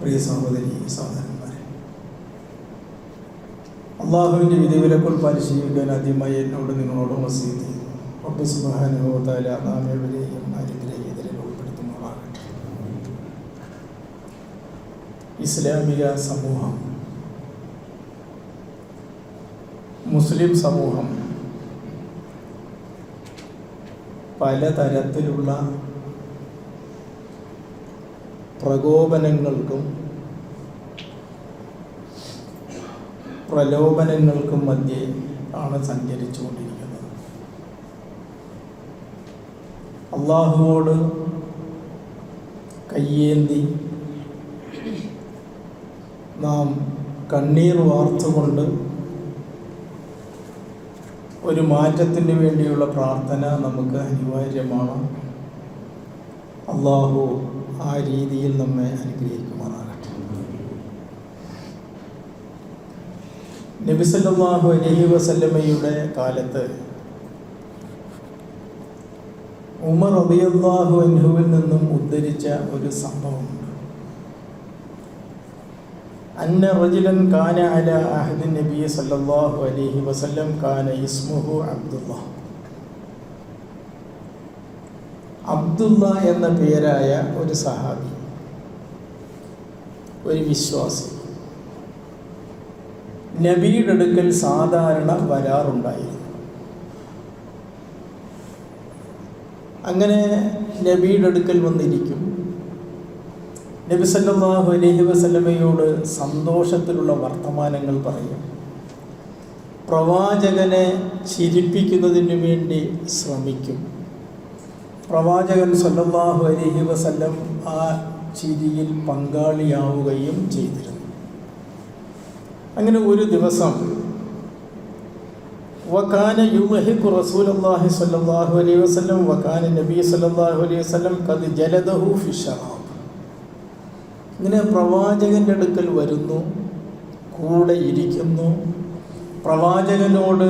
പ്രിയ സഹോദരി സഹോദരന്മാരെ. അള്ളാഹുവിന്റെ വിധിവിലക്കുൾ പരിശീലിക്കാൻ ആദ്യമായി എന്നോട് നിങ്ങളോട് മസീദി റബ്ബ് സുബാനുഭവത്താല നാം എവരെയും അനുഗ്രഹീതരിൽ ഉൾപ്പെടുത്തുമാറാകട്ടെ ഇസ്ലാമിക സമൂഹം മുസ്ലിം സമൂഹം പലതരത്തിലുള്ള പ്രകോപനങ്ങൾക്കും പ്രലോഭനങ്ങൾക്കും മധ്യേ ആണ് സഞ്ചരിച്ചുകൊണ്ടിരിക്കുന്നത്. അള്ളാഹുവോട് കയ്യേന്തി നാം കണ്ണീർ വാർത്തുകൊണ്ട് ഒരു മാറ്റത്തിന് വേണ്ടിയുള്ള പ്രാർത്ഥന നമുക്ക് അനിവാര്യമാണ്. അള്ളാഹു ആ രീതിയിൽ നമ്മെ അനുഗ്രഹിക്കുമാറാകട്ടെ. നബിസല്ലാഹു അലഹി വസല്ലമ്മയുടെ കാലത്ത് ഉമർ അബിയാഹു അൻഹുവിൽ നിന്നും ഉദ്ധരിച്ച ഒരു സംഭവമുണ്ട്. അന്ന റജുലൻ കാന അല അഹദ് നബി സല്ലല്ലാഹു അലൈഹി വസല്ലം കാന ഇസ്മുഹു അബ്ദുള്ള അബ്ദുള്ള എന്ന പേരായ ഒരു സഹാബി ഒരു വിശ്വാസി. നബിയുടെ അടുക്കൽ സാധാരണ വരാറുണ്ടായിരുന്നു. അങ്ങനെ നബിയുടെ അടുക്കൽ വന്നിരിക്കും. നബി സല്ലല്ലാഹു അലൈഹി വസല്ലമയോട് സന്തോഷത്തിലുള്ള വർത്തമാനങ്ങൾ പറയും. പ്രവാചകനെ ചിരിപ്പിക്കുന്നതിന് വേണ്ടി ശ്രമിക്കും. പ്രവാചകൻ സല്ലല്ലാഹു അലഹി വസല്ലം ആ ചിരിയിൽ പങ്കാളിയാവുകയും ചെയ്തിരുന്നു. അങ്ങനെ ഒരു ദിവസം വക്കാന യുവഹിഖു റസൂലുള്ളാഹി സ്വല്ലല്ലാഹു അലൈഹി വസല്ലം വക്കാന നബി സല്ലല്ലാഹു അലൈഹി വസല്ലം ഖദ് ജലദഹു ഫി ശറാബ് ഇങ്ങനെ പ്രവാചകന്റെ അടുക്കൽ വരുന്നു കൂടെ ഇരിക്കുന്നു. പ്രവാചകനോട്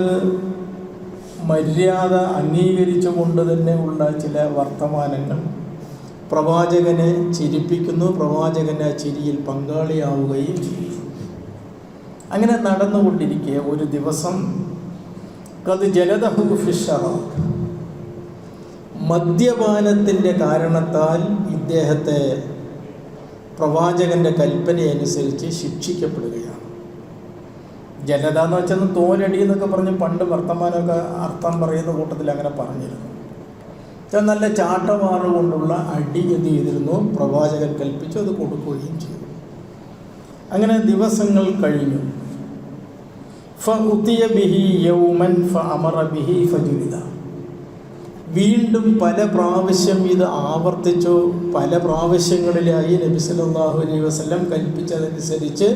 മര്യാദ അംഗീകരിച്ചുകൊണ്ട് തന്നെ ഉള്ള ചില വർത്തമാനങ്ങൾ. പ്രവാചകനെ ചിരിപ്പിക്കുന്നു. പ്രവാചകന്റെ ആ ചിരിയിൽ പങ്കാളിയാവുകയും അങ്ങനെ നടന്നുകൊണ്ടിരിക്കെ ഒരു ദിവസം. കത് ജലദഹുഫിഷ മദ്യപാനത്തിന്റെ കാരണത്താൽ ഇദ്ദേഹത്തെ പ്രവാചകന്റെ കൽപ്പനയനുസരിച്ച് ശിക്ഷിക്കപ്പെടുകയാണ്. ജലത എന്ന് വെച്ചാൽ തോലടി എന്നൊക്കെ പറഞ്ഞ് പണ്ട് വർത്തമാനമൊക്കെ അർത്ഥം പറയുന്ന കൂട്ടത്തിൽ അങ്ങനെ പറഞ്ഞിരുന്നു. നല്ല ചാട്ടവാറ് കൊണ്ടുള്ള അടി എന്ത് ചെയ്തിരുന്നു? പ്രവാചകൻ കൽപ്പിച്ചു അത് കൊടുക്കുകയും ചെയ്തു. അങ്ങനെ ദിവസങ്ങൾ കഴിഞ്ഞു. ബിഹി യൗമൻ ബിഹി വീണ്ടും പല പ്രാവശ്യം ഇത് ആവർത്തിച്ചു. പല പ്രാവശ്യങ്ങളിലായി നബി വസല്ലം കൽപ്പിച്ചതനുസരിച്ച്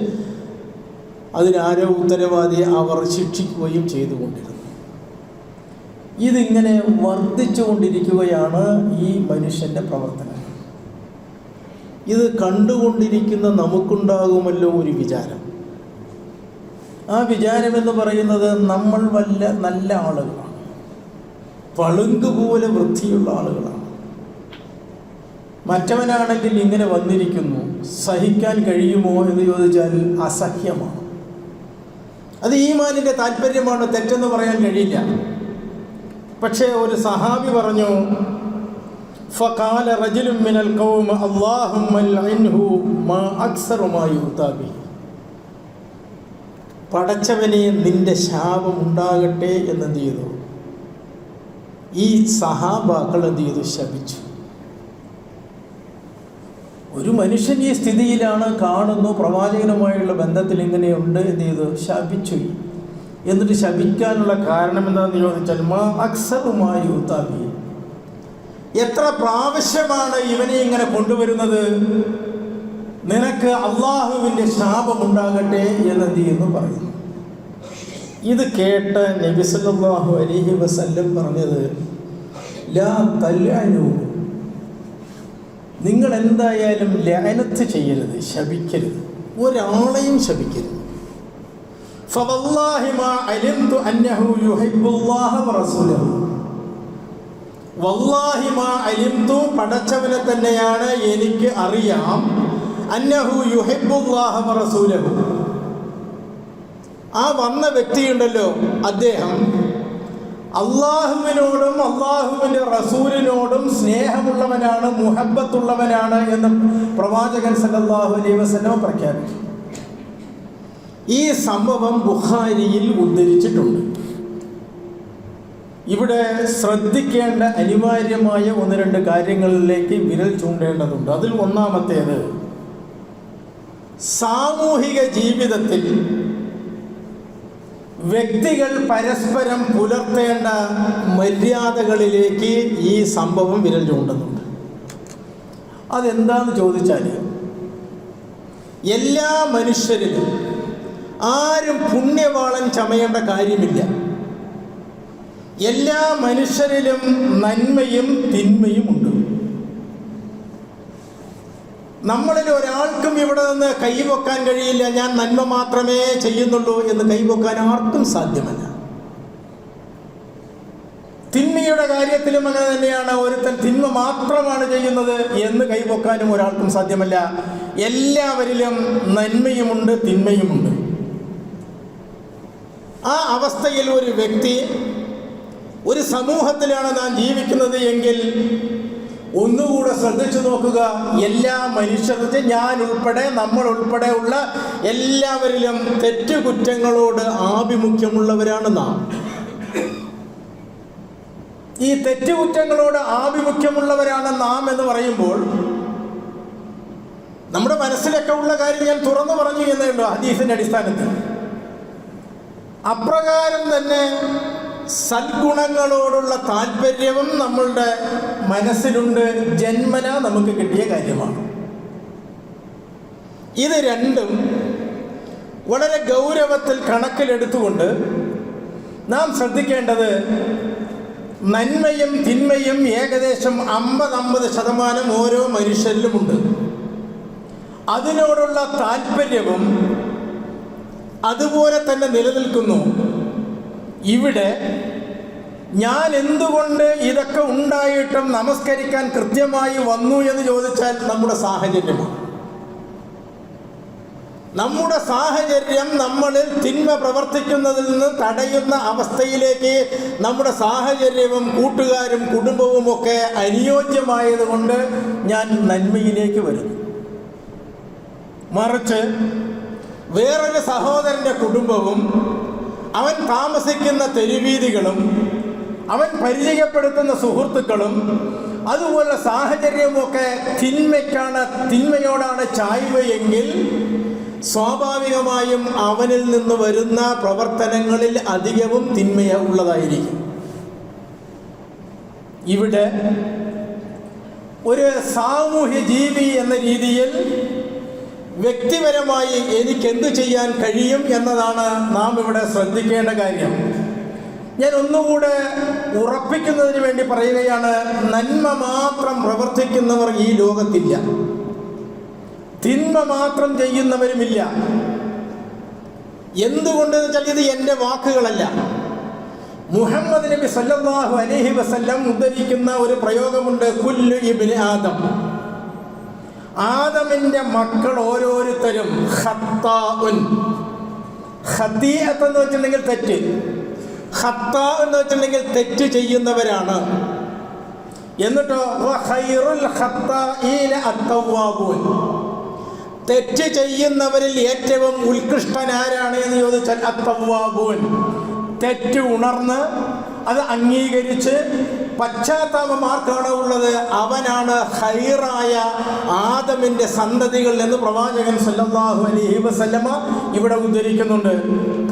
അതിനാരോ ഉത്തരവാദിയെ അവർ ശിക്ഷിക്കുകയും ചെയ്തുകൊണ്ടിരുന്നു. ഇതിങ്ങനെ വർദ്ധിച്ചുകൊണ്ടിരിക്കുകയാണ് ഈ മനുഷ്യന്റെ പ്രവർത്തനം. ഇത് കണ്ടുകൊണ്ടിരിക്കുന്ന നമുക്കുണ്ടാകുമല്ലോ ഒരു വിചാരം. ആ വിചാരം എന്ന് പറയുന്നത് നമ്മൾ വല്ല നല്ല ആളുകളാണ്. പളുങ്ക് പോലെ വൃത്തിയുള്ള ആളുകളാണ്. മറ്റവനാണെങ്കിൽ ഇങ്ങനെ വന്നിരിക്കുന്നു സഹിക്കാൻ കഴിയുമോ എന്ന് ചോദിച്ചാൽ അസഹ്യമാണ്. അത് ഈമാനിന്റെ താല്പര്യമാണ് തെറ്റെന്ന് പറയാൻ കഴിയില്ല. പക്ഷേ ഒരു സഹാബി പറഞ്ഞു ഫഖാല മിനൽ അൻഹു മാ അക്സറു മാ പടച്ചവനെ നിന്റെ ശാപം ഉണ്ടാകട്ടെ എന്നെന്ത് ചെയ്തു? ഈ സഹാബാക്കൾ എന്ത് ചെയ്തു? ശപിച്ചു. ഒരു മനുഷ്യൻ ഈ സ്ഥിതിയിലാണ് കാണുന്നു പ്രവാചകനുമായുള്ള ബന്ധത്തിൽ ഇങ്ങനെയുണ്ട് എന്ത് ചെയ്തു ശപിച്ചു. എന്നിട്ട് ശപിക്കാനുള്ള കാരണം എന്താണെന്ന് ചോദിച്ചാൽ മാ അക്സറുമായി ഉത്താബി എത്ര പ്രാവശ്യമാണ് ഇവനെ ഇങ്ങനെ കൊണ്ടുവരുന്നത്? നിനക്ക് അള്ളാഹുവിന്റെ ശാപമുണ്ടാകട്ടെ എന്നെന്ത് ചെയ്യുന്നു പറയുന്നു. ഇത് കേട്ട നബിസല്ലാഹു അലിഹി വസല്ലം പറഞ്ഞത് ലാ തല്ലാനു നിങ്ങൾ എന്തായാലും ലയനത്ത് ചെയ്യരുത് ശപിക്കരുത്. ഒരാളെയും ശപിക്കരുത്. പടച്ചവനെ തന്നെയാണ് എനിക്ക് അറിയാം. അന്നഹു ആ വന്ന വ്യക്തിയുണ്ടല്ലോ അദ്ദേഹം. അള്ളാഹുവിനോടും അള്ളാഹുവിന്റെ റസൂലിനോടും സ്നേഹമുള്ളവനാണ് മുഹബത്തുള്ളവനാണ് എന്ന് പ്രവാചകൻ സല്ലല്ലാഹു അലൈ വസ്ലം പ്രഖ്യാപിച്ചു. ഈ സംഭവം ബുഖാരിയിൽ ഉദ്ധരിച്ചിട്ടുണ്ട്. ഇവിടെ ശ്രദ്ധിക്കേണ്ട അനിവാര്യമായ ഒന്ന് രണ്ട് കാര്യങ്ങളിലേക്ക് വിരൽ ചൂണ്ടേണ്ടതുണ്ട്. അതിൽ ഒന്നാമത്തേത് സാമൂഹിക ജീവിതത്തിൽ വ്യക്തികൾ പരസ്പരം പുലർത്തേണ്ട മര്യാദകളിലേക്ക് ഈ സംഭവം വിരൽ ചൂണ്ടുന്നുണ്ട്. അതെന്താന്ന് ചോദിച്ചാൽ എല്ലാ മനുഷ്യരിലും ആരും പുണ്യവാളൻ ചമയേണ്ട കാര്യമില്ല. എല്ലാ മനുഷ്യരിലും നന്മയും തിന്മയും ഉണ്ട്. നമ്മളിൽ ഒരാൾക്കും ഇവിടെ നിന്ന് കൈവെക്കാൻ കഴിയില്ല. ഞാൻ നന്മ മാത്രമേ ചെയ്യുന്നുള്ളൂ എന്ന് കൈവെക്കാൻ ആർക്കും സാധ്യമല്ല. തിന്മയുടെ കാര്യത്തിലും അങ്ങനെ തന്നെയാണ്. ഒരുത്തൻ തിന്മ മാത്രമാണ് ചെയ്യുന്നത് എന്ന് കൈവെക്കാനും ഒരാൾക്കും സാധ്യമല്ല. എല്ലാവരിലും നന്മയുമുണ്ട് തിന്മയുമുണ്ട്. ആ അവസ്ഥയിൽ ഒരു വ്യക്തി ഒരു സമൂഹത്തിലാണ് നാം ജീവിക്കുന്നത് എങ്കിൽ ഒന്നുകൂടെ ശ്രദ്ധിച്ചു നോക്കുക. എല്ലാ മനുഷ്യർക്ക് ഞാൻ ഉൾപ്പെടെ നമ്മൾ ഉൾപ്പെടെ ഉള്ള എല്ലാവരിലും തെറ്റു കുറ്റങ്ങളോട് ആഭിമുഖ്യമുള്ളവരാണ് നാം. ഈ തെറ്റു കുറ്റങ്ങളോട് ആഭിമുഖ്യമുള്ളവരാണ് നാം എന്ന് പറയുമ്പോൾ നമ്മുടെ മനസ്സിലൊക്കെ ഉള്ള കാര്യം ഞാൻ തുറന്നു പറഞ്ഞു എന്നേ ഉള്ളൂ ഹദീസിന്റെ അടിസ്ഥാനത്തിൽ. അപ്രകാരം തന്നെ സദ്ഗുണങ്ങളോടുള്ള താല്പര്യവും നമ്മളുടെ മനസ്സിലുണ്ട്. ജന്മന നമുക്ക് കിട്ടിയ കാര്യമാണ്. ഇത് രണ്ടും വളരെ ഗൗരവത്തിൽ കണക്കിലെടുത്തുകൊണ്ട് നാം ശ്രദ്ധിക്കേണ്ടത് നന്മയും തിന്മയും ഏകദേശം അമ്പത് അമ്പത് ശതമാനം ഓരോ മനുഷ്യരിലുമുണ്ട്. അതിനോടുള്ള താല്പര്യവും അതുപോലെ തന്നെ നിലനിൽക്കുന്നു. ഇവിടെ ഞാൻ എന്തുകൊണ്ട് ഇതൊക്കെ ഉണ്ടായിട്ടും നമസ്കരിക്കാൻ കൃത്യമായി വന്നു എന്ന് ചോദിച്ചാൽ നമ്മുടെ സാഹചര്യമാണ്. നമ്മുടെ സാഹചര്യം നമ്മളിൽ തിന്മ പ്രവർത്തിക്കുന്നതിൽ നിന്ന് തടയുന്ന അവസ്ഥയിലേക്ക് നമ്മുടെ സാഹചര്യവും കൂട്ടുകാരും കുടുംബവും ഒക്കെ അനുയോജ്യമായതുകൊണ്ട് ഞാൻ നന്മയിലേക്ക് വരുന്നു. മറിച്ച് വേറൊരു സഹോദരന്റെ കുടുംബവും അവൻ താമസിക്കുന്ന തെരുവീതികളും അവൻ പരിചയപ്പെടുത്തുന്ന സുഹൃത്തുക്കളും അതുപോലെ സാഹചര്യമൊക്കെ തിന്മയ്ക്കാണ് തിന്മയോടാണ് ചായ്വയെങ്കിൽ സ്വാഭാവികമായും അവനിൽ നിന്ന് വരുന്ന പ്രവർത്തനങ്ങളിൽ അധികവും തിന്മയ ഉള്ളതായിരിക്കും. ഇവിടെ ഒരു സാമൂഹ്യ ജീവി എന്ന രീതിയിൽ വ്യക്തിപരമായി എനിക്ക് എന്തു ചെയ്യാൻ കഴിയും എന്നതാണ് നാം ഇവിടെ ശ്രദ്ധിക്കേണ്ട കാര്യം. ഞാൻ ഒന്നുകൂടെ ഉറപ്പിക്കുന്നതിന് വേണ്ടി പറയുകയാണ് നന്മ മാത്രം പ്രവർത്തിക്കുന്നവർ ഈ ലോകത്തില്ല. തിന്മ മാത്രം ചെയ്യുന്നവരുമില്ല. എന്തുകൊണ്ട് വെച്ചാൽ ഇത് എന്റെ വാക്കുകളല്ല. മുഹമ്മദ് നബി സല്ലാഹു അലഹി വസല്ലം ഉദ്ധരിക്കുന്ന ഒരു പ്രയോഗമുണ്ട് കുല്ലു ഇബ്നു ആദം. ആദമിന്റെ മക്കൾ ഓരോരുത്തരും എന്ന് വെച്ചിട്ടുണ്ടെങ്കിൽ തെറ്റ്. ഹത്ത എന്ന് വെച്ചിട്ടുണ്ടെങ്കിൽ തെറ്റ് ചെയ്യുന്നവരാണ്. എന്നിട്ടോ തെറ്റ് ചെയ്യുന്നവരിൽ ഏറ്റവും ഉത്കൃഷ്ടൻ ആരാണ് എന്ന് ചോദിച്ചാൽ തെറ്റ് ഉണർന്ന് അത് അംഗീകരിച്ച് പശ്ചാത്താപം ആർക്കാണ് ഉള്ളത്. അവനാണ് ഹൈറായ ആദമിന്റെ സന്തതികൾ എന്ന് പ്രവാചകൻ സല്ലാഹു അലൈഹി വസല്ലമ ഇവിടെ ഉദ്ധരിക്കുന്നുണ്ട്.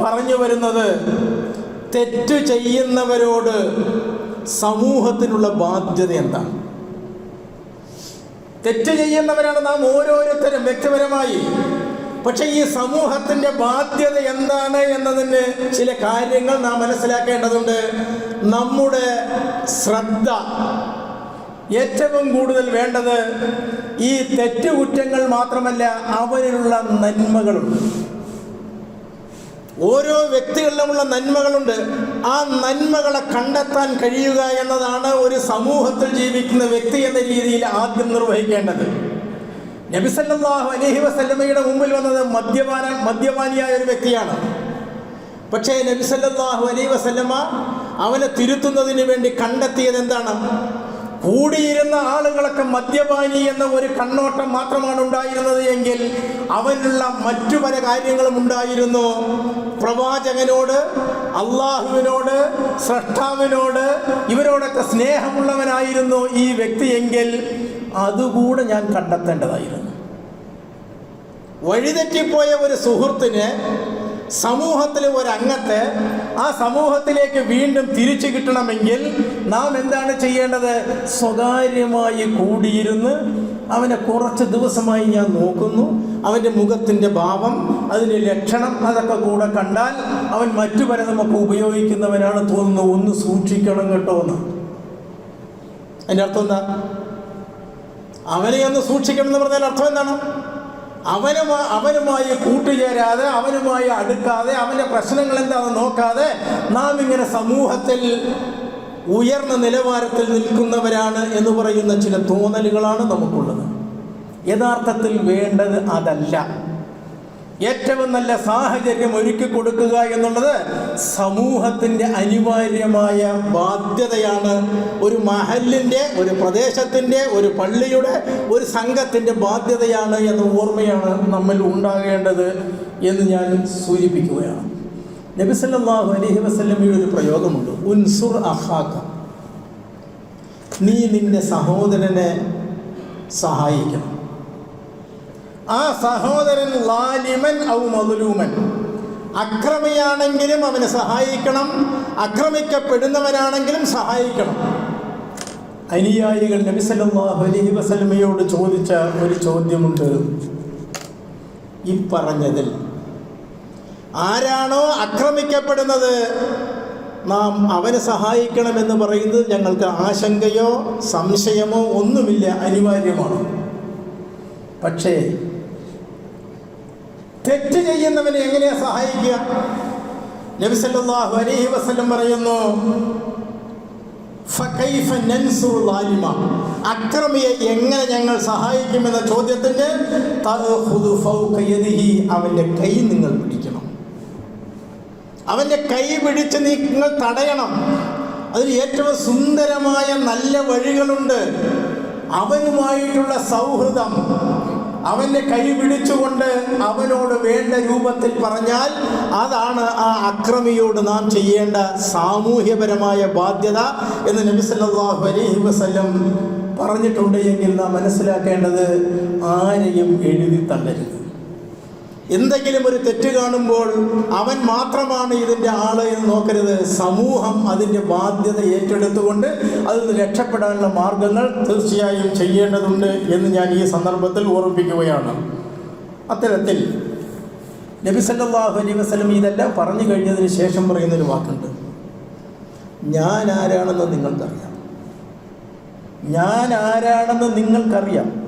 പറഞ്ഞു വരുന്നത് തെറ്റ് ചെയ്യുന്നവരോട് സമൂഹത്തിനുള്ള ബാധ്യത എന്താണ്? തെറ്റ് ചെയ്യുന്നവരാണ് നാം ഓരോരുത്തരും വ്യക്തിപരമായി പക്ഷെ ഈ സമൂഹത്തിന്റെ ബാധ്യത എന്താണ് എന്നതിന് ചില കാര്യങ്ങൾ നാം മനസ്സിലാക്കേണ്ടതുണ്ട്. നമ്മുടെ ശ്രദ്ധ. ഏറ്റവും കൂടുതൽ വേണ്ടത് ഈ തെറ്റുകുറ്റങ്ങൾ മാത്രമല്ല അവരിലുള്ള നന്മകളുണ്ട്. ഓരോ വ്യക്തികളിലുമുള്ള നന്മകളുണ്ട്. ആ നന്മകളെ കണ്ടെത്താൻ കഴിയുക എന്നതാണ് ഒരു സമൂഹത്തിൽ ജീവിക്കുന്ന വ്യക്തി എന്ന രീതിയിൽ ആദ്യം നിർവഹിക്കേണ്ടത്. നബിസല്ലാഹു അലഹി വസല്ലമ്മയുടെ മുമ്പിൽ വന്നത് മദ്യപാന മദ്യപാനിയായ ഒരു വ്യക്തിയാണ്. പക്ഷേ നബിസല്ലാഹു അലൈഹി വസല്ലമ്മ അവനെ തിരുത്തുന്നതിന് വേണ്ടി കണ്ടെത്തിയത് എന്താണ്? കൂടിയിരുന്ന ആളുകളൊക്കെ മദ്യപാനി എന്ന ഒരു കണ്ണോട്ടം മാത്രമാണ് ഉണ്ടായിരുന്നത് എങ്കിൽ അവനുള്ള മറ്റു പല കാര്യങ്ങളും ഉണ്ടായിരുന്നു. പ്രവാചകനോട് അള്ളാഹുവിനോട് സ്രഷ്ടാവിനോട് ഇവരോടൊക്കെ സ്നേഹമുള്ളവനായിരുന്നു ഈ വ്യക്തിയെങ്കിൽ അതുകൂടെ ഞാൻ കണ്ടെത്തേണ്ടതായിരുന്നു. വഴിതെറ്റിപ്പോയ ഒരു സുഹൃത്തിന് സമൂഹത്തിലെ ഒരു അംഗത്തെ ആ സമൂഹത്തിലേക്ക് വീണ്ടും തിരിച്ചു കിട്ടണമെങ്കിൽ നാം എന്താണ് ചെയ്യേണ്ടത്? സ്വകാര്യമായി കൂടിയിരുന്ന് അവനെ കുറച്ച് ദിവസമായി ഞാൻ നോക്കുന്നു. അവന്റെ മുഖത്തിന്റെ ഭാവം അതിന്റെ ലക്ഷണം അതൊക്കെ കൂടെ കണ്ടാൽ അവൻ മറ്റു പലതുമൊക്കെ ഉപയോഗിക്കുന്നവനാണ് തോന്നുന്നു. ഒന്ന് സൂക്ഷിക്കണം കേട്ടോ എന്ന്. അതിന്റെ അർത്ഥം എന്താ? അവനെ ഒന്ന് സൂക്ഷിക്കണം എന്ന് പറഞ്ഞാൽ അർത്ഥം എന്താണ്? അവനുമായി അവനുമായി കൂട്ടുചേരാതെ അവനുമായി അടുക്കാതെ അവന്റെ പ്രശ്നങ്ങൾ എന്താണെന്ന് നോക്കാതെ നാം ഇങ്ങനെ സമൂഹത്തിൽ ഉയർന്ന നിലവാരത്തിൽ നിൽക്കുന്നവരാണ് എന്ന് പറയുന്ന ചില തോന്നലുകളാണ് നമുക്കുള്ളത്. യഥാർത്ഥത്തിൽ വേണ്ടത് അതല്ല. ഏറ്റവും നല്ല സാഹചര്യം ഒരുക്കി കൊടുക്കുക എന്നുള്ളത് സമൂഹത്തിന്റെ അനിവാര്യമായ ബാധ്യതയാണ്. ഒരു മഹലിന്റെ ഒരു പ്രദേശത്തിന്റെ ഒരു പള്ളിയുടെ ഒരു സംഘത്തിന്റെ ബാധ്യതയാണ് എന്ന ഓർമ്മയാണ് നമ്മിൽ ഉണ്ടാകേണ്ടത് എന്ന് ഞാൻ സൂചിപ്പിക്കുകയാണ്. നബിസല്ലാഹു അലഹി വസ്ലമിയുടെ ഒരു പ്രയോഗമുണ്ട്. ഉൻസുർ അഹാക്ക നീ നിന്റെ സഹോദരനെ സഹായിക്കണം. ആ സഹോദരൻ ലാലിമൻ ഔ മതുലൂമൻ. അക്രമിയാണെങ്കിലും അവനെ സഹായിക്കണം. അക്രമിക്കപ്പെടുന്നവനാണെങ്കിലും സഹായിക്കണം. അനുയായികൾ നബി അലഹി വസല്ലമയോട് ചോദിച്ച ഒരു ചോദ്യമുണ്ട്. ഈ പറഞ്ഞതിൽ ആരാണോ അക്രമിക്കപ്പെടുന്നത്? നാം അവനെ സഹായിക്കണമെന്ന് പറയുന്നത് ഞങ്ങൾക്ക് ആശങ്കയോ സംശയമോ ഒന്നുമില്ല അനിവാര്യമാണ്. പക്ഷേ തെറ്റ് ചെയ്യുന്നവനെ എങ്ങനെയാ സഹായിക്കുക? നബിസല്ലാഹു അലൈഹി വസല്ലം പറയുന്നു അക്രമിയെ എങ്ങനെ ഞങ്ങൾ സഹായിക്കുമെന്ന ചോദ്യത്തിന് അവന്റെ കൈ നിങ്ങൾ പിടിക്കണം. അവന്റെ കൈ പിടിച്ച് നിങ്ങൾ തടയണം. അതിന് ഏറ്റവും സുന്ദരമായ നല്ല വഴികളുണ്ട്. അവനുമായിട്ടുള്ള സൗഹൃദം അവന്റെ കൈ പിടിച്ചുകൊണ്ട് അവനോട് വേണ്ട രൂപത്തിൽ പറഞ്ഞാൽ അതാണ് ആ അക്രമിയോട് നാം ചെയ്യേണ്ട സാമൂഹ്യപരമായ ബാധ്യത എന്ന് നബി സല്ലല്ലാഹു അലൈഹി വസല്ലം പറഞ്ഞിട്ടുണ്ട് എങ്കിൽ നാം മനസ്സിലാക്കേണ്ടത് ആരെയും എഴുതി തള്ളരുത്. എന്തെങ്കിലും ഒരു തെറ്റ് കാണുമ്പോൾ അവൻ മാത്രമാണ് ഇതിന്റെ ആൾ എന്ന് നോക്കരുത്. സമൂഹം അതിന്റെ ബാധ്യത ഏറ്റെടുത്തുകൊണ്ട് അതിൽ നിന്ന് രക്ഷപ്പെടാനുള്ള മാർഗങ്ങൾ തീർച്ചയായും ചെയ്യേണ്ടതുണ്ട് എന്ന് ഞാൻ ഈ സന്ദർഭത്തിൽ ഓർമ്മിപ്പിക്കുകയാണ്. അത്തരത്തിൽ നബി സല്ലല്ലാഹു അലൈഹി വസല്ലം ഇതെല്ലാം പറഞ്ഞു കഴിഞ്ഞതിന് ശേഷം പറയുന്നൊരു വാക്കുണ്ട്. ഞാൻ ആരാണെന്ന് നിങ്ങൾക്കറിയാം. ഞാൻ ആരാണെന്ന് നിങ്ങൾക്കറിയാം.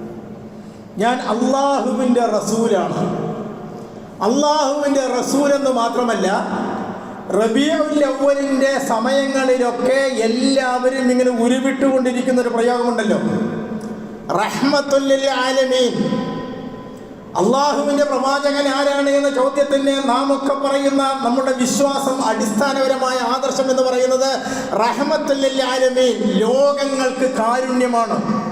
ഞാൻ അള്ളാഹുവിന്റെ റസൂലാണ്. അള്ളാഹുവിന്റെ റസൂൽ എന്ന് മാത്രമല്ല റബിയുൽ അവലിന്റെ സമയങ്ങളിലൊക്കെ എല്ലാവരും ഇങ്ങനെ ഉരുവിട്ടുകൊണ്ടിരിക്കുന്ന ഒരു പ്രയോഗമുണ്ടല്ലോ. റഹ്മത്തുല്ലിൽ ആലമീൻ. അള്ളാഹുവിന്റെ പ്രവാചകൻ ആരാണ് എന്ന ചോദ്യത്തിന് നാം ഒക്കെ പറയുന്ന നമ്മുടെ വിശ്വാസം അടിസ്ഥാനപരമായ ആദർശം എന്ന് പറയുന്നത് റഹ്മത്തുല്ലിൽ ആലമീൻ. ലോകങ്ങൾക്ക് കാരുണ്യമാണ്.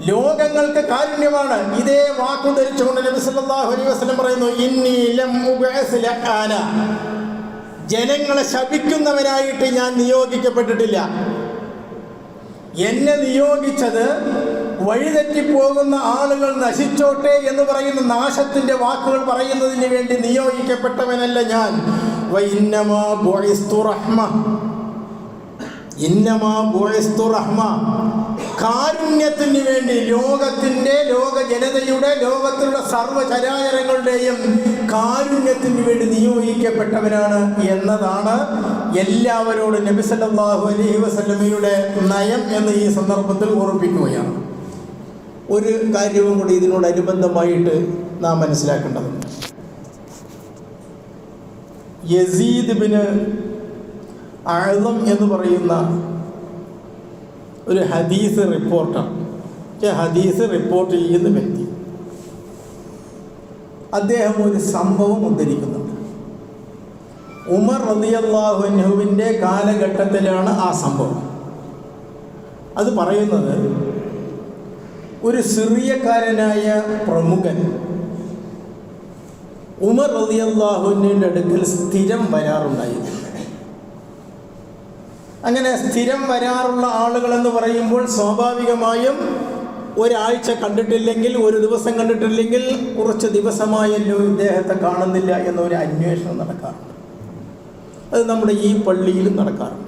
ലോകങ്ങൾക്ക് കാരുണ്യമാണ്. ഇതേ വാക്കു ധരിച്ചുകൊണ്ട് നബി സല്ലല്ലാഹു അലൈഹി വസല്ലം പറയുന്നു ഇന്നി ലം ജനങ്ങളെ ശപിക്കുന്നവനായിട്ട് ഞാൻ നിയോഗിക്കപ്പെട്ടിട്ടില്ല. എന്നെ നിയോഗിച്ചത് വഴിതെറ്റിപ്പോകുന്ന ആളുകൾ നശിച്ചോട്ടെ എന്ന് പറയുന്ന നാശത്തിന്റെ വാക്കുകൾ പറയുന്നതിന് വേണ്ടി നിയോഗിക്കപ്പെട്ടവനല്ല ഞാൻ. ഇന്നമാ ഇന്നമാ റഹ്മ. കാരുണ്യത്തിന് വേണ്ടി ലോകത്തിന്റെ ലോക ജനതയുടെ ലോകത്തിലുള്ള സർവചരാചരങ്ങളുടെയും കാരുണ്യത്തിന് വേണ്ടി നിയോഗിക്കപ്പെട്ടവനാണ് എന്നതാണ് എല്ലാവരോടും നബി സല്ലല്ലാഹു അലൈഹി വസല്ലമയുടെ നയം എന്ന് ഈ സന്ദർഭത്തിൽ ഓർപ്പിക്കുകയാണ് ഒരു കാര്യവും കൂടി ഇതിനോടനുബന്ധമായിട്ട് നാം മനസ്സിലാക്കേണ്ടതുണ്ട്. യസീദ് ബിന് ആഴം എന്ന് പറയുന്ന ഒരു ഹദീസ് റിപ്പോർട്ടർ ഹദീസ് റിപ്പോർട്ട് ചെയ്യുന്ന വ്യക്തി അദ്ദേഹം ഒരു സംഭവം ഉദ്ധരിക്കുന്നുണ്ട്. ഉമർ റതിയല്ലാഹുവിന്റെ കാലഘട്ടത്തിലാണ് ആ സംഭവം. അത് പറയുന്നത് ഒരു സിറിയക്കാരനായ പ്രമുഖൻ ഉമർ റതിയല്ലാഹുവിന്റെ അടുക്കൽ സ്ഥിരം വരാറുണ്ടായിരുന്നു. അങ്ങനെ സ്ഥിരം വരാറുള്ള ആളുകൾ എന്ന് പറയുമ്പോൾ സ്വാഭാവികമായും ഒരാഴ്ച കണ്ടിട്ടില്ലെങ്കിൽ ഒരു ദിവസം കണ്ടിട്ടില്ലെങ്കിൽ കുറച്ച് ദിവസമായല്ലോ ഇദ്ദേഹത്തെ കാണുന്നില്ല എന്നൊരു അന്വേഷണം നടക്കാറുണ്ട്. അത് നമ്മുടെ ഈ പള്ളിയിലും നടക്കാറുണ്ട്.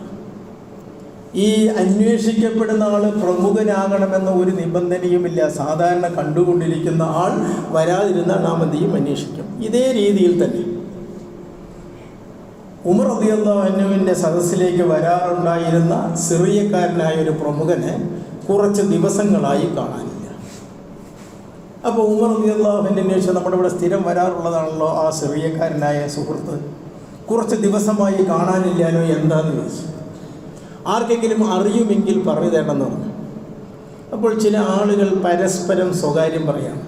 ഈ അന്വേഷിക്കപ്പെടുന്ന ആൾ പ്രമുഖനാകണമെന്ന ഒരു നിബന്ധനയുമില്ല. സാധാരണ കണ്ടുകൊണ്ടിരിക്കുന്ന ആൾ വരാതിരുന്നാൽ നാം അന്വേഷിക്കും. ഇതേ രീതിയിൽ തന്നെ. ഉമർ അദിയല്ലാഹുവിന്റെ സദസ്സിലേക്ക് വരാറുണ്ടായിരുന്ന സിറിയക്കാരനായ ഒരു പ്രമുഖനെ കുറച്ച് ദിവസങ്ങളായി കാണാനില്ല. അപ്പോൾ ഉമർ അബിയുള്ളാഹുവിന്റെ അന്വേഷിച്ച് നമ്മുടെ ഇവിടെ സ്ഥിരം വരാറുള്ളതാണല്ലോ ആ സിറിയക്കാരനായ സുഹൃത്ത്? കുറച്ച് ദിവസമായി കാണാനില്ലാലോ എന്താന്ന് ചോദിച്ചു. ആർക്കെങ്കിലും അറിയുമെങ്കിൽ പറഞ്ഞു തരണമെന്ന് പറഞ്ഞു. അപ്പോൾ ചില ആളുകൾ പരസ്പരം സ്വകാര്യം പറയാം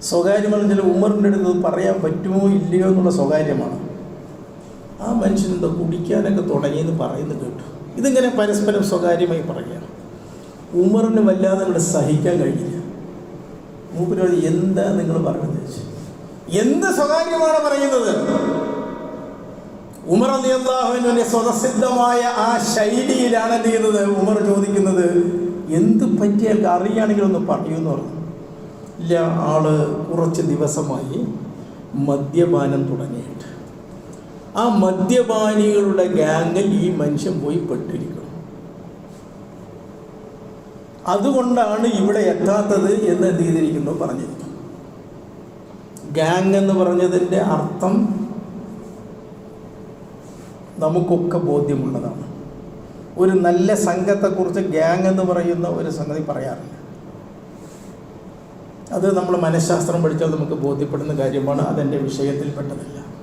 സ്വകാര്യം പറഞ്ഞാൽ ഉമറിന്റെ അടുത്ത് പറയാൻ പറ്റുമോ ഇല്ലയോ എന്നുള്ള സ്വകാര്യമാണ്. ആ മനുഷ്യൻ എന്താ കുടിക്കാനൊക്കെ തുടങ്ങിയെന്ന് പറയുന്നത് കേട്ടു. ഇതിങ്ങനെ പരസ്പരം സ്വകാര്യമായി പറയുകയാണ്. ഉമറിന് വല്ലാതെ അങ്ങോട്ട് സഹിക്കാൻ കഴിഞ്ഞില്ല. മൂപ്പരോട് എന്താ നിങ്ങൾ ചോദിച്ചു. എന്ത് സ്വകാര്യമാണ് പറയുന്നത്? ഉമർ അലി അള്ളാഹുവിന്റെ സ്വതസിദ്ധമായ ആ ശൈലിയിലാണ് എന്ത് ചെയ്യുന്നത്? ഉമർ ചോദിക്കുന്നത് എന്ത് പറ്റിയാൽ അറിയുകയാണെങ്കിൽ ഒന്ന് പറയൂന്ന് പറഞ്ഞു. ഇല്ല ആൾ കുറച്ച് ദിവസമായി മദ്യപാനം തുടങ്ങിയിട്ട്. ആ മദ്യപാനികളുടെ ഗാങ്ങിൽ ഈ മനുഷ്യൻ പോയി പെട്ടിരിക്കണം അതുകൊണ്ടാണ് ഇവിടെ എത്താത്തത് എന്ന് എന്ത് ചെയ്തിരിക്കുന്നു? പറഞ്ഞിരിക്കുന്നു. ഗാങ് എന്ന് പറഞ്ഞതിന്റെ അർത്ഥം നമുക്കൊക്കെ ബോധ്യമുള്ളതാണ്. ഒരു നല്ല സംഘത്തെക്കുറിച്ച് ഗ്യാങ് എന്ന് പറയുന്ന ഒരു സംഗതി പറയാറില്ല. അത് നമ്മൾ മനഃശാസ്ത്രം പഠിച്ചാൽ നമുക്ക് ബോധ്യപ്പെടുന്ന കാര്യമാണ്. അതെന്റെ വിഷയത്തിൽപ്പെട്ടതല്ല.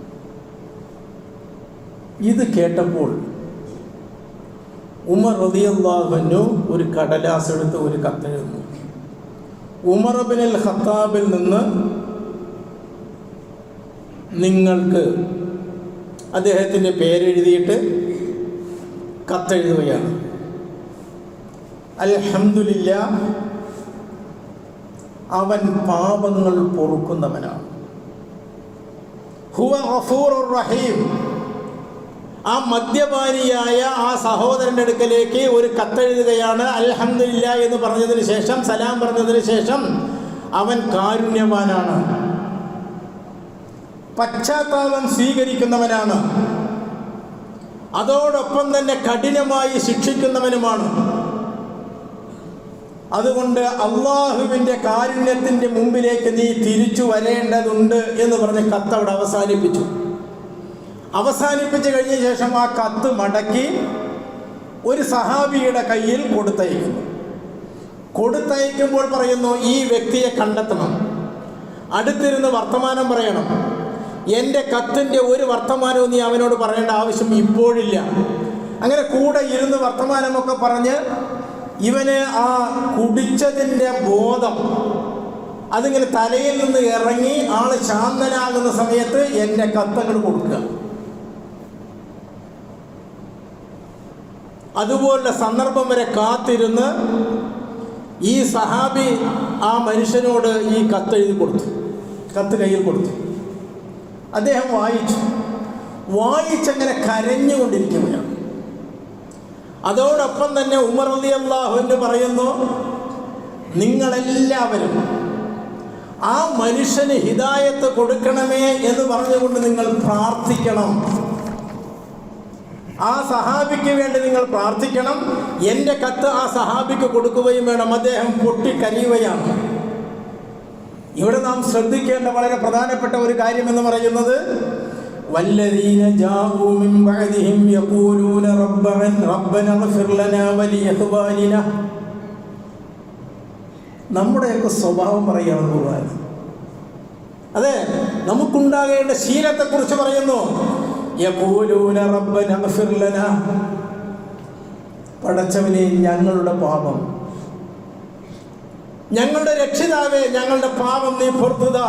ഇത് കേട്ടപ്പോൾ ഉമർ റതിയല്ലാഹുനു ഒരു കടലാസ് എടുത്ത് ഒരു കത്തെഴുതുന്നു ഉമർ ബിൻ ഖത്താബിൽ നിന്ന് നിങ്ങൾക്ക് അദ്ദേഹത്തിന്റെ പേരെഴുതിയിട്ട് കത്തെഴുതുകയാണ് അലഹമില്ല അവൻ പാപങ്ങൾ പൊറുക്കുന്നവനാണ്. ഹുവ റഹീം. ആ മദ്യപാനിയായ ആ സഹോദരന്റെ അടുക്കലേക്ക് ഒരു കത്തെഴുതുകയാണ് അൽഹമില്ല എന്ന് പറഞ്ഞതിന് ശേഷം സലാം പറഞ്ഞതിന് ശേഷം അവൻ കാരുണ്യവാനാണ്. പശ്ചാത്താപം സ്വീകരിക്കുന്നവനാണ്. അതോടൊപ്പം തന്നെ കഠിനമായി ശിക്ഷിക്കുന്നവനുമാണ്. അതുകൊണ്ട് അള്ളാഹുവിന്റെ കാരുണ്യത്തിന്റെ മുമ്പിലേക്ക് നീ തിരിച്ചു വരേണ്ടതുണ്ട് എന്ന് പറഞ്ഞ് കത്ത് അവിടെ അവസാനിപ്പിച്ചു. അവസാനിപ്പിച്ചു കഴിഞ്ഞ ശേഷം ആ കത്ത് മടക്കി ഒരു സഹാബിയുടെ കയ്യിൽ കൊടുത്തയക്കുന്നു. കൊടുത്തയക്കുമ്പോൾ പറയുന്നു ഈ വ്യക്തിയെ കണ്ടെത്തണം. അടുത്തിരുന്ന് വർത്തമാനം പറയണം. എന്റെ കത്തിന്റെ ഒരു വർത്തമാനവും നീ അവനോട് പറയേണ്ട ആവശ്യം ഇപ്പോഴില്ല. അങ്ങനെ കൂടെ ഇരുന്ന് വർത്തമാനമൊക്കെ പറഞ്ഞ് ഇവന് ആ കുടിച്ചതിന്റെ ബോധം അതിങ്ങനെ തലയിൽ നിന്ന് ഇറങ്ങി ആൾ ശാന്തനാകുന്ന സമയത്ത് എന്റെ കത്തങ്ങൾ കൊടുക്കുക. അതുപോലുള്ള സന്ദർഭം വരെ കാത്തിരുന്ന് ഈ സഹാബി ആ മനുഷ്യനോട് ഈ കത്ത് കത്തെഴുതി കൊടുത്തു. കത്ത് കയ്യിൽ കൊടുത്തു. അദ്ദേഹം വായിച്ചു. വായിച്ചങ്ങനെ കരഞ്ഞുകൊണ്ടിരിക്കുകയാണ്. അതോടൊപ്പം തന്നെ ഉമർ അലി അള്ളാഹു എന്ന് പറയുന്നു നിങ്ങളെല്ലാവരും ആ മനുഷ്യന് ഹിതായത്ത് കൊടുക്കണമേ എന്ന് പറഞ്ഞുകൊണ്ട് നിങ്ങൾ പ്രാർത്ഥിക്കണം. ആ സഹാബിക്ക് വേണ്ടി നിങ്ങൾ പ്രാർത്ഥിക്കണം എൻ്റെ കത്ത് ആ സഹാബിക്ക് കൊടുക്കുകയും വേണം അദ്ദേഹം പൊട്ടിക്കരിയുകയാണ് ഇവിടെ നാം ശ്രദ്ധിക്കേണ്ട വളരെ പ്രധാനപ്പെട്ട ഒരു കാര്യം എന്ന് പറയുന്നത് والذين جاءوا من بعدهم يقولون ربنا ربنا اغفر لنا ولإخواننا നമ്മുടെയൊക്കെ സ്വഭാവം പറയുകയാണ് ഖുർആൻ അതെ നമുക്കുണ്ടാകേണ്ട ശീലത്തെക്കുറിച്ച് പറയുന്നു യഖൂലൂന റബ്ബന അഗ്ഫിർ ലനാ. പടച്ചവനെ ഞങ്ങളുടെ പാപം. ഞങ്ങളുടെ രക്ഷിതാവേ ഞങ്ങളുടെ പാപം നീ പൊറുത്തുക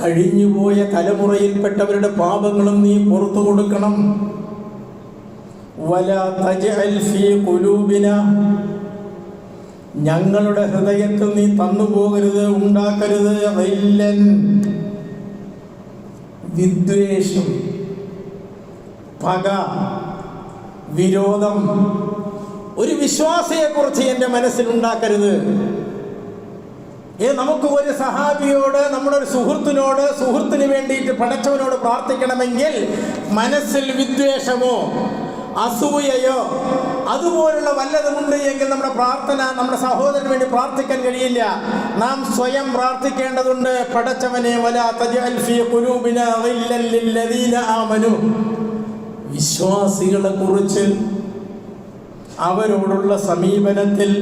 കഴിഞ്ഞുപോയ തലമുറയിൽപ്പെട്ടവരുടെ പാപങ്ങളും നീ പുറത്തു കൊടുക്കണം. വലാ തജ്അൽ ഫീ ഖുലൂബിന. ഞങ്ങളുടെ ഹൃദയത്തിൽ നീ തന്നുപോകരുത് ഉണ്ടാക്കരുത് ഗില്ലൻ വിദ്വേഷം പക വിരോധം. ഒരു വിശ്വാസിയെക്കുറിച്ച് എന്റെ മനസ്സിൽ ഉണ്ടാക്കരുത്. ഏ നമുക്ക് ഒരു സഹാബിയോട് നമ്മുടെ ഒരു സുഹൃത്തിനോട് സുഹൃത്തിന് വേണ്ടിയിട്ട് പടച്ചവനോട് പ്രാർത്ഥിക്കണമെങ്കിൽ മനസ്സിൽ വിദ്വേഷമോ അസൂയയോ അതുപോലുള്ള വല്ലതുമുണ്ട് എങ്കിൽ നമ്മുടെ പ്രാർത്ഥന നമ്മുടെ സഹോദരന് വേണ്ടി പ്രാർത്ഥിക്കാൻ കഴിയില്ല. നാം സ്വയം പ്രാർത്ഥിക്കേണ്ടതുണ്ട്. പടച്ചവനെ വിശ്വാസികളെ കുറിച്ച് അവരോടുള്ള സമീപനത്തിൽ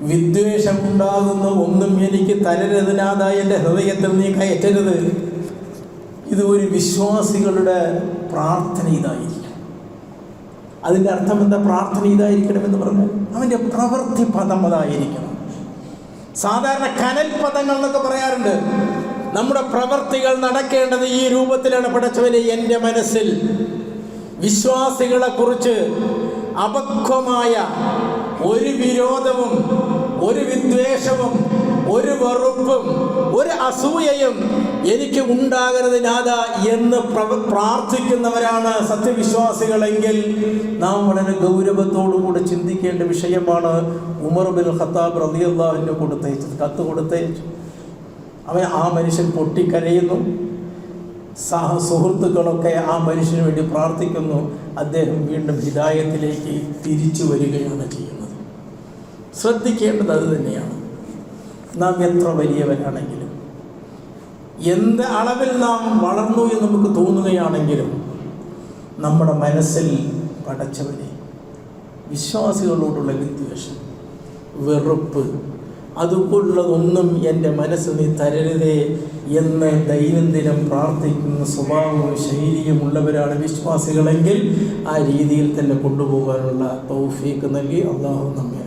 വിദ്വേഷമുണ്ടാകുന്ന ഒന്നും എനിക്ക് തരരുതിനാഥായ എന്റെ ഹൃദയത്തിൽ നീ കയറ്റരുത്. ഇത് ഒരു വിശ്വാസികളുടെ പ്രാർത്ഥന ഇതായിരിക്കും. അതിന്റെ അർത്ഥം എന്താ? പ്രാർത്ഥന ഇതായിരിക്കണമെന്ന് പറഞ്ഞാൽ അവന്റെ പ്രവൃത്തി പദം അതായിരിക്കണം. സാധാരണ കനൽ പദങ്ങൾ എന്നൊക്കെ പറയാറുണ്ട്. നമ്മുടെ പ്രവൃത്തികൾ നടക്കേണ്ടത് ഈ രൂപത്തിലാണ് പടച്ചവനെ എന്റെ മനസ്സിൽ. വിശ്വാസികളെ കുറിച്ച് അപക്വമായ ഒരു വിരോധവും ഒരു വിദ്വേഷവും ഒരു വെറുപ്പും ഒരു അസൂയയും എനിക്ക് ഉണ്ടാകരുതിനാഥ എന്ന് പ്രാർത്ഥിക്കുന്നവരാണ് സത്യവിശ്വാസികളെങ്കിൽ നാം വളരെ ഗൗരവത്തോടുകൂടി ചിന്തിക്കേണ്ട വിഷയമാണ് ഉമർ ബിൻ ഖത്താബ് അള്ളാഹുവിന്റെ കൊടുത്തയച്ചത് കത്ത് കൊടുത്തയച്ചു അവൻ ആ മനുഷ്യൻ പൊട്ടിക്കരയുന്നു. സഹ സുഹൃത്തുക്കളൊക്കെ ആ മനുഷ്യന് വേണ്ടി പ്രാർത്ഥിക്കുന്നു. അദ്ദേഹം വീണ്ടും ഹിദായത്തിലേക്ക് തിരിച്ചു വരികയാണ് ചെയ്യുന്നത്. ശ്രദ്ധിക്കേണ്ടത് അത് തന്നെയാണ്. നാം എത്ര വലിയവരാണെങ്കിലും എന്ത് അളവിൽ നാം വളർന്നു എന്ന് നമുക്ക് തോന്നുകയാണെങ്കിലും നമ്മുടെ മനസ്സിൽ പടച്ചവനെ വിശ്വാസികളോടുള്ള വിദ്വേഷം വെറുപ്പ് അതുപോലുള്ളതൊന്നും എന്റെ മനസ്സ് നീ തരരുതേ എന്ന് ദൈനംദിനം പ്രാർത്ഥിക്കുന്ന സ്വഭാവവും ശൈലിയും ഉള്ളവരാണ് വിശ്വാസികളെങ്കിൽ ആ രീതിയിൽ തന്നെ കൊണ്ടുപോകാനുള്ള തൗഫീക്ക് നൽകി അള്ളാഹു നമ്മെ